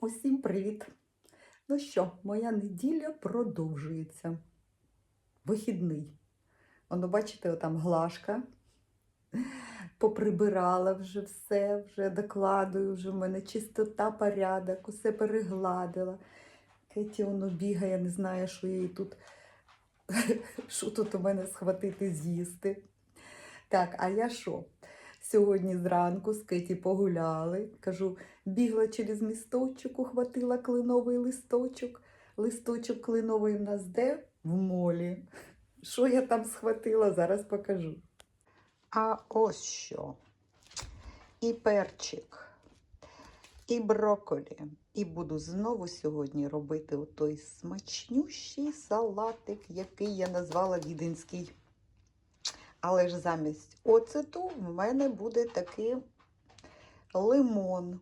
Усім привіт! Ну що, моя неділя продовжується. Вихідний. Воно, бачите, отам глашка. Поприбирала вже все, вже докладую, вже в мене чистота, порядок, усе перегладила. Кеті воно бігає, не знає, що їй тут, що тут у мене схватити з'їсти. Так, а я що? Сьогодні зранку з Кеті погуляли. Кажу, бігла через місточок, ухватила клиновий листочок. Листочок клиновий в нас де? В молі. Що я там схватила, зараз покажу. А ось що. І перчик, і брокколі. І буду знову сьогодні робити той смачнющий салатик, який я назвала віденський. Але ж замість оцету в мене буде такий лимон.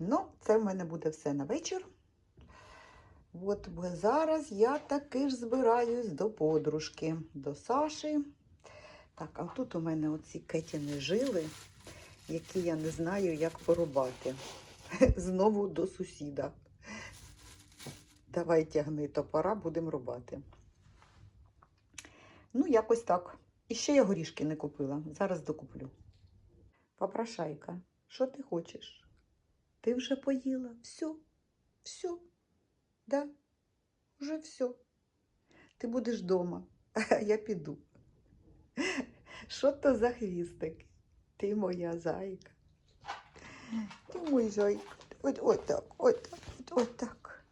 Ну, це в мене буде все на вечір. От зараз я таки ж збираюсь до подружки, до Саші. Так, а тут у мене оці кетіни жили, які я не знаю, як порубати. Знову до сусіда. Давай тягни топора, будемо рубати. Ну, якось так. І ще я горішки не купила. Зараз докуплю. Попрошайка, що ти хочеш? Ти вже поїла? Все, все, да, вже все. Ти будеш вдома, а я піду. Що то за хвістик? Ти моя зайка. Ти мой зайка. От, от так, от так, от, от так.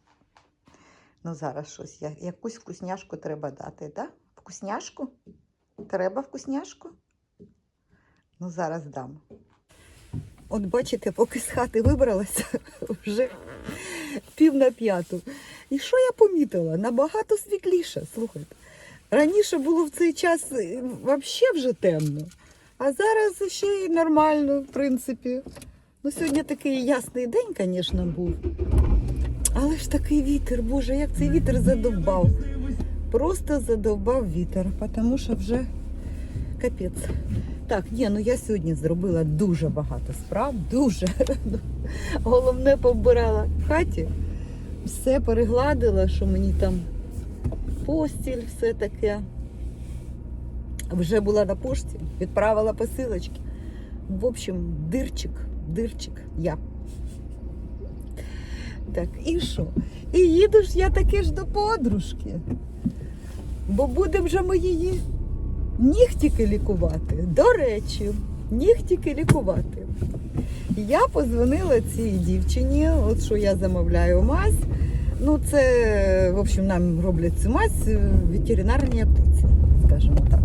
Ну, зараз щось, якусь вкусняшку треба дати, так? Да? Вкусняшку? Треба вкусняшку? Ну, зараз дам. От бачите, поки з хати вибралася, вже пів на п'яту. І що я помітила? Набагато світліше, слухайте. Раніше було в цей час взагалі вже темно, а зараз ще й нормально, в принципі. Ну, сьогодні такий ясний день, звісно, був. Але ж такий вітер, Боже, як цей вітер задовбав. Просто задовбав вітер, тому що вже капець. Так, ні, ну я сьогодні зробила дуже багато справ, дуже. Головне побирала в хаті, все перегладила, що мені там постіль, все таке. Вже була на пошті, відправила посилочки. В общем, дирчик, дирчик я. Так, і що? І їду ж я таки ж до подружки. Бо буде вже ми її нігтіки лікувати. До речі, нігтіки лікувати. Я позвонила цій дівчині, от що я замовляю мазь. Ну, це, в общем, нам роблять цю мазь в ветеринарній аптеці, скажімо так.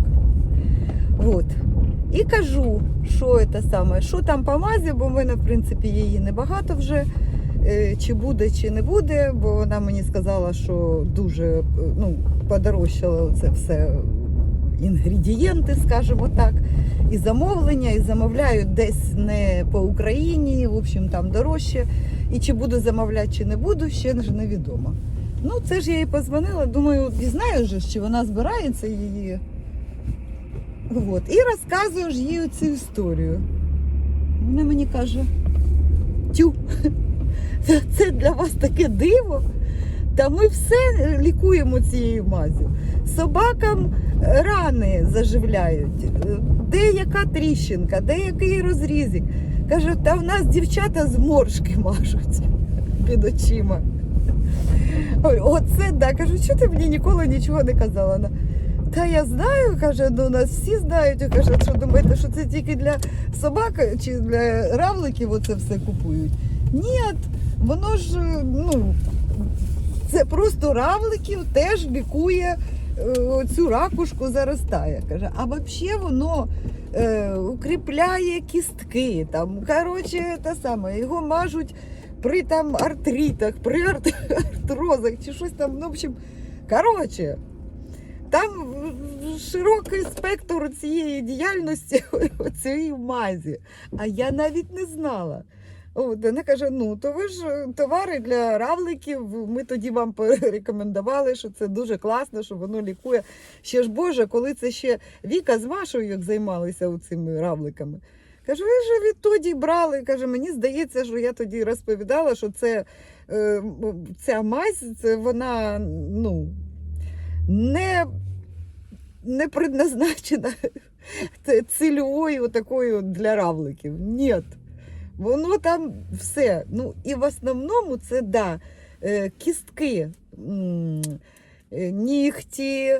От. І кажу, що це саме, що там по мазі, бо в мене, в принципі, її небагато вже. Е, Чи буде, чи не буде, бо вона мені сказала, що дуже е, ну, подорожчало це все інгредієнти, скажімо так, і замовлення, і замовляють десь не по Україні, в общем, там дорожче. І чи буду замовляти, чи не буду, ще невідомо. Ну, це ж я їй позвонила, думаю, дізнаю ж, чи вона збирається її. От. І розказую ж їй цю історію. Вона мені каже, тю, це для вас таке диво. Та ми все лікуємо цією мазю. Собакам рани заживляють, деяка тріщинка, деякий розрізик. Каже, та в нас дівчата зморшки мажуть під очима. Оце да. Кажу, що ти мені ніколи нічого не казала. Та я знаю, каже, ну нас всі знають. Каже, що думаєте, що це тільки для собак чи для равликів оце все купують? Ні, воно ж, ну, це просто равликів теж лікує е, цю ракушку заростає. Каже, а взагалі воно е, укріпляє кістки. Там, коротше, те саме, його мажуть при там артритах, при арт- артрозах чи щось там. Ну, в общем, коротше, там широкий спектр цієї діяльності цієї мазі. А я навіть не знала. Вона каже: ну, то ви ж е, товари для равликів. Ми тоді вам порекомендували, що це дуже класно, що воно лікує. Ще ж Боже, коли це ще Віка з Машою як займалися цими равликами. Каже, ви ж відтоді брали. Каже, мені здається, що я тоді розповідала, що це е, ця мазь, це вона ну, не, не предназначена цільовою такою для равликів. Ні. Воно там все. Ну, і в основному це да, е, кістки, е, нігті,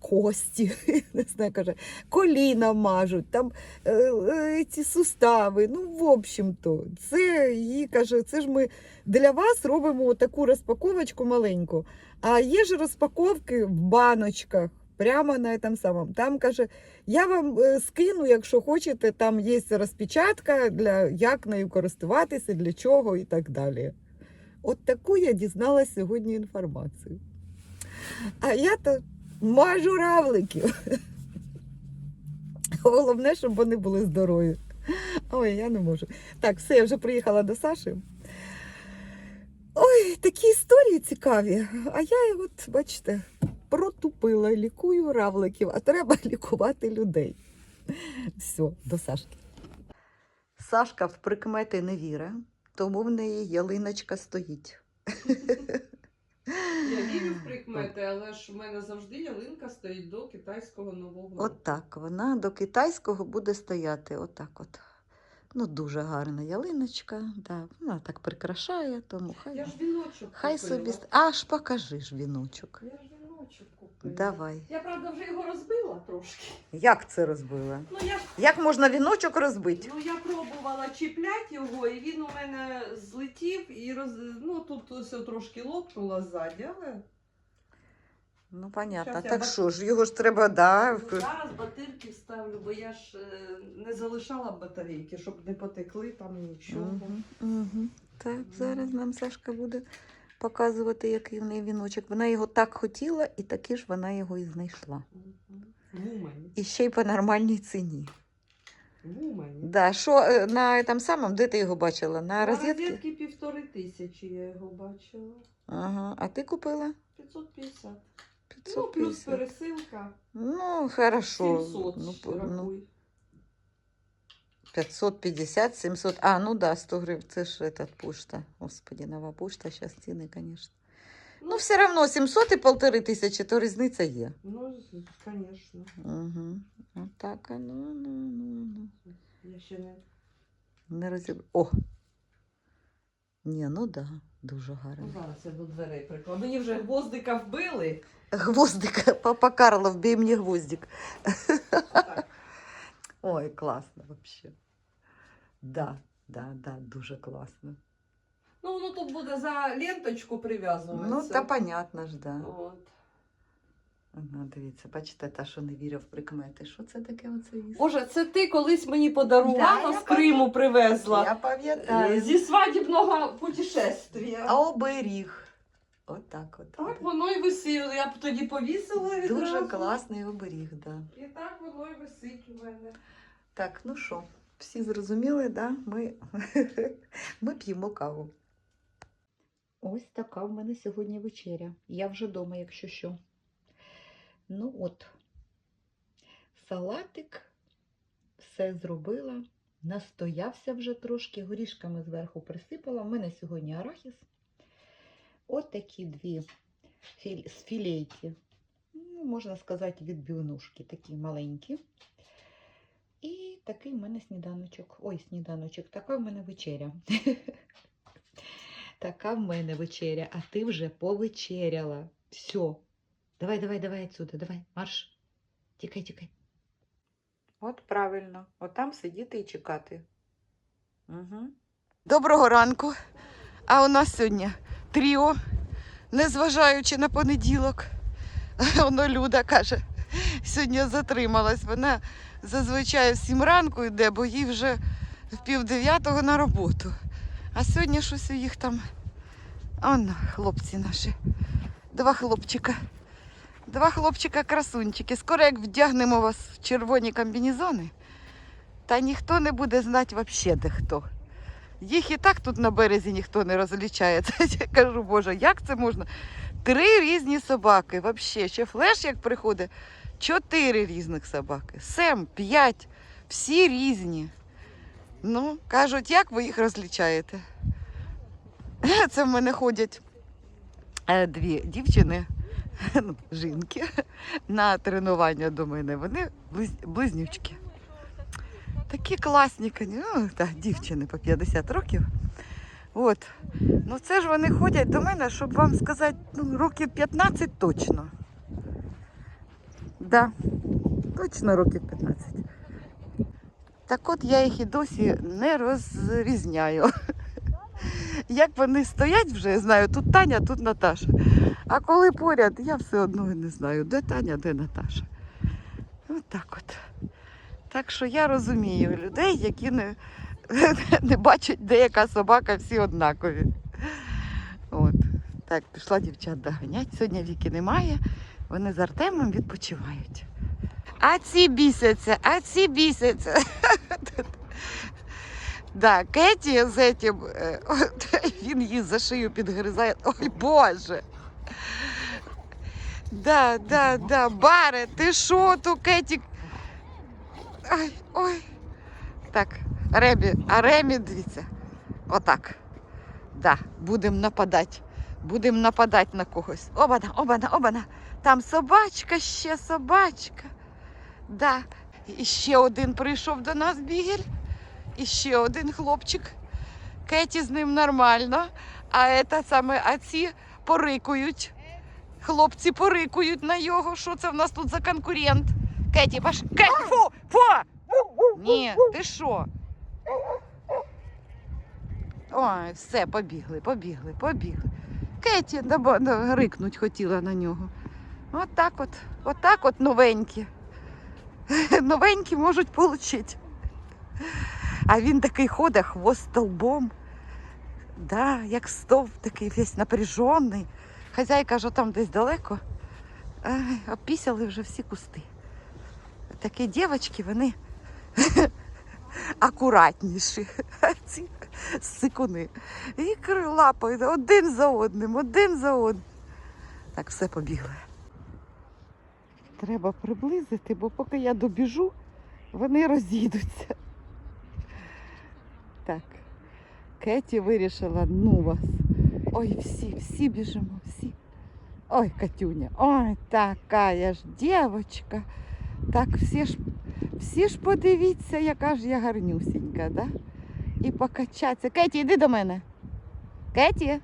кості, не знаю, каже, коліна мажуть, там е, ці сустави. Ну, в общем-то, це її каже, це ж ми для вас робимо таку розпаковочку маленьку. А є ж розпаковки в баночках. Прямо на этом самому. Там каже, я вам е, скину, якщо хочете, там є розпечатка, для, як нею користуватися, для чого і так далі. От таку я дізналася сьогодні інформацію. А я то мажу равликів. Головне, щоб вони були здорові. Ой, я не можу. Так, все, я вже приїхала до Саші. Ой, такі історії цікаві. А я, от, бачите, протупила, лікую равликів, а треба лікувати людей. Все, до Сашки. Сашка в прикмети не вірить, тому в неї ялиночка стоїть. Я вірю в прикмети, але ж в мене завжди ялинка стоїть до китайського нового року. От так, вона до китайського буде стояти. Отак от. Ну, дуже гарна ялиночка. Да. Вона так прикрашає, тому хай. Я ж віночок Хай купила. собі. Аж покажи ж віночок. Я ж Давай. Я, правда, вже його розбила трошки. Як це розбила? Ну, я, Як можна віночок розбити? ну, я пробувала чіпляти його, і він у мене злетів, і роз... ну, тут ось трошки лопнула ззаді, але Ну, понятно. Щас Так бат- що ж, його ж треба, да. ну, зараз батирки вставлю, бо я ж е, не залишала батарейки, щоб не потекли там нічого. Угу, угу. Так, зараз нам Сашка буде показувати, який в неї віночок. Вона його так хотіла, і таки ж вона його і знайшла. І ще й по нормальній ціні. Да, що е, на там самому, де ти його бачила? На На розетці? розетки півтори тисячі я його бачила. Ага. А ти купила? 550. Ну, плюс пересилка. Ну, хорошо. 700 Ну, ну, рахуй. 550, 700. А, ну да, 100 гривень. Це ж этот пошта. Господи, нова пошта, зараз ціни, звісно. Ну, все одно 700 і полтори тисячі, то різниця є. Ну, звісно. Угу. Отак, а ну, ну, ну, ну. Я ще не. Не розіб... О! Ні, ну да, дуже Ну, гарно. зараз я до дверей прикладу. Мені вже гвоздика вбили. Гвоздик, папа Карло, вбій мені гвоздик. Так. Ой, класно вообще. Да, да, да, дуже класно. Ну, воно тут буде за ленточку прив'язуватися. Ну, та понятно ж, да. От. Ага, дивіться, бачите, та, що не вірив прикмети. Що це таке оце їсть? Боже, це ти колись мені подарувала, Да, я з Криму привезла. Я Е, пам'ятаю. Зі свадібного путешествия. Оберіг. Отак от. Так воно і висіло. Я б тоді повісила відразу. Дуже класний оберіг, да. І так воно і висить у мене. Так, ну що, всі зрозуміли, да? Ми, ми п'ємо каву. Ось така в мене сьогодні вечеря. Я вже вдома, якщо що. Ну от, салатик, все зробила. Настоявся вже трошки, горішками зверху присипала. У мене сьогодні арахіс. От такі дві філейки. Ну, можна сказати, відбивнушки, такі маленькі. Такий в мене сніданочок. Ой, сніданочок, така в мене вечеря. така в мене вечеря, а ти вже повечеряла. Все. Давай, давай, давай отсюда, давай, марш. Тікай, тікай. От правильно, отам сидіти і чекати. Угу. Доброго ранку. А у нас сьогодні тріо, незважаючи на понеділок. Воно Люда каже, сьогодні затрималась. Вона зазвичай в сім ранку йде, бо їй вже в пів дев'ятого на роботу. А сьогодні щось у їх там. Он, хлопці наші. Два хлопчика. Два хлопчика красунчики. Скоро як вдягнемо вас в червоні комбінезони, та ніхто не буде знати взагалі де хто. Їх і так тут на березі ніхто не розлічає. Це я кажу, Боже, як це можна? Три різні собаки. Взагалі, ще флеш як приходить, чотири різних собаки. Сем, п'ять. Всі різні. Ну, кажуть, як ви їх розлічаєте? Це в мене ходять е, дві дівчини, жінки, на тренування до мене. Вони близ- близнючки. Такі класні, ну, так, дівчини по 50 років. От. Ну це ж вони ходять до мене, щоб вам сказати, ну, років 15 точно. Да, точно років 15. Так от я їх і досі не розрізняю. Як вони стоять вже, я знаю, тут Таня, тут Наташа. А коли поряд, я все одно не знаю, де Таня, де Наташа. От так от. Так що я розумію людей, які не, не бачать, де яка собака, всі однакові. От. Так, пішла дівчат доганять. Сьогодні віки немає. Вони з Артемом відпочивають. А ці бісяться, а ці бісяться. Да, Кеті з этим, е, він її за шию підгризає. Ой, Боже. Да, да, да, Баре, ти що тут, Кеті? Ай, ой. Так, Ремі, а Ремі, дивіться. Отак. Да, будемо нападати. Будемо нападати на когось. Обана, обана, обана. Там собачка ще, собачка. Да. І ще один прийшов до нас бігель. І ще один хлопчик. Кеті з ним нормально. А це саме, а ці порикують. Хлопці порикують на його. Що це в нас тут за конкурент? Кеті, паш. Кеті, фу! Фу! Ні, ти що? Ой, все, побігли, побігли, побігли. Кеті рикнуть хотіла на нього. От так от, от так от новенькі. Новенькі можуть отримати. А він такий ходить, хвост столбом. Да, як стовп такий весь напряжений. Хазяйка ж там десь далеко. Ай, обпісяли вже всі кусти. Такі дівчатки, вони акуратніші. А ці сикуни. І лапають один за одним, один за одним. Так, все побігли. Треба приблизити, бо поки я добіжу, вони розійдуться. Так. Кеті вирішила, ну вас. Ой, всі, всі біжимо, всі. Ой, Катюня, ой, така ж дівчинка. Так всі ж, всі ж подивіться, яка ж я гарнюсінька, да? І покачаться. Кеті, йди до мене. Кеті.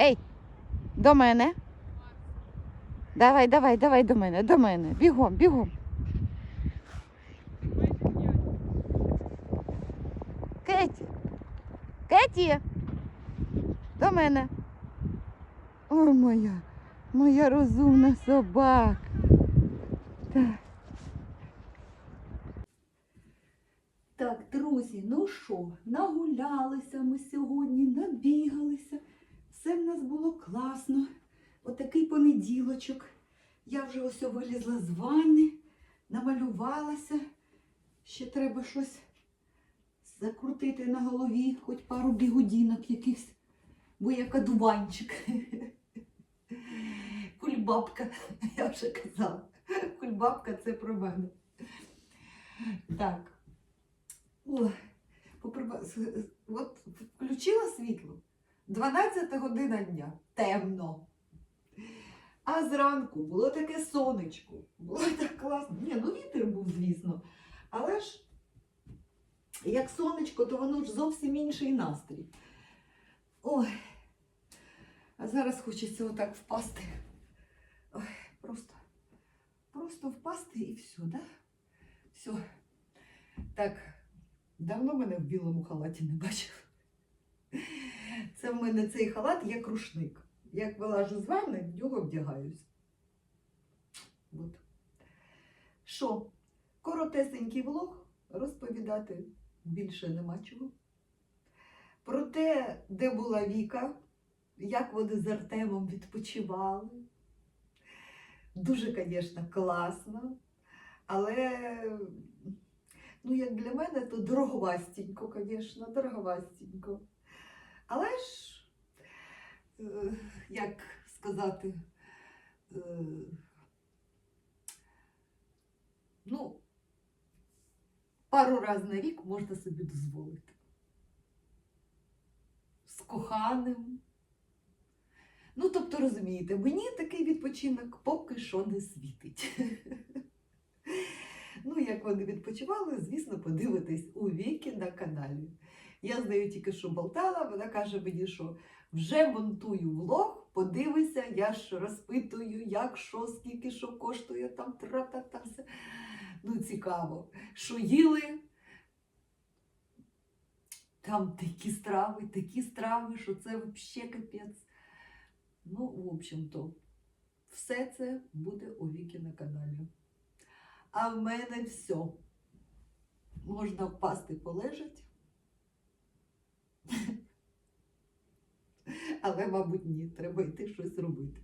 Ей, до мене. Давай, давай, давай до мене, до мене. Бігом, бігом. Кеті. Кеті. До мене. Ой, моя, моя розумна собака. Так. Так, друзі, ну що, нагулялися ми сьогодні, набігалися. Все в нас було класно. Отакий понеділочок. Я вже ось вилізла з ванни, намалювалася. Ще треба щось закрутити на голові, хоч пару бігудінок якихось, бо я кадуванчик. Кульбабка, я вже казала. Кульбабка це про мене. Так. О, От включила світло. 12 година дня. Темно. А зранку було таке сонечко. Було так класно. Ні, ну вітер був, звісно. Але ж як сонечко, то воно ж зовсім інший настрій. Ой. А зараз хочеться отак впасти. Ой, просто, просто впасти і все, да? Все. Так, давно мене в білому халаті не бачив. Це в мене цей халат як рушник. Як вилажу з ванни, в нього вдягаюсь. От. Що, коротесенький влог розповідати більше нема чого. Про те, де була Віка, як вони з Артемом відпочивали. Дуже, звісно, класно. Але, ну, як для мене, то дороговастенько, звісно, дороговастенько. Але ж, е, як сказати, е, ну, пару разів на рік можна собі дозволити. З коханим. Ну, тобто, розумієте, мені такий відпочинок поки що не світить. Як вони відпочивали, звісно, подивитись у Віки на каналі. Я з нею тільки що болтала, вона каже мені, що вже монтую влог, подивися, я ж розпитую, як, що, скільки, що коштує там, тра-та-та. Ну, цікаво. Що їли? Там такі страви, такі страви, що це взагалі капець. Ну, в общем-то, все це буде у Віки на каналі. А в мене все. Можна впасти, полежать. Але, мабуть, ні, треба йти щось робити.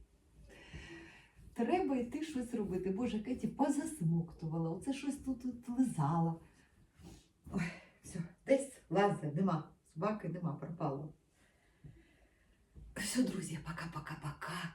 Треба йти щось робити. Боже, Кеті позасмоктувала, оце щось тут, тут лизала. Ой, все, десь лазе, нема. Собаки нема, пропало. Все, друзі, пока-пока-пока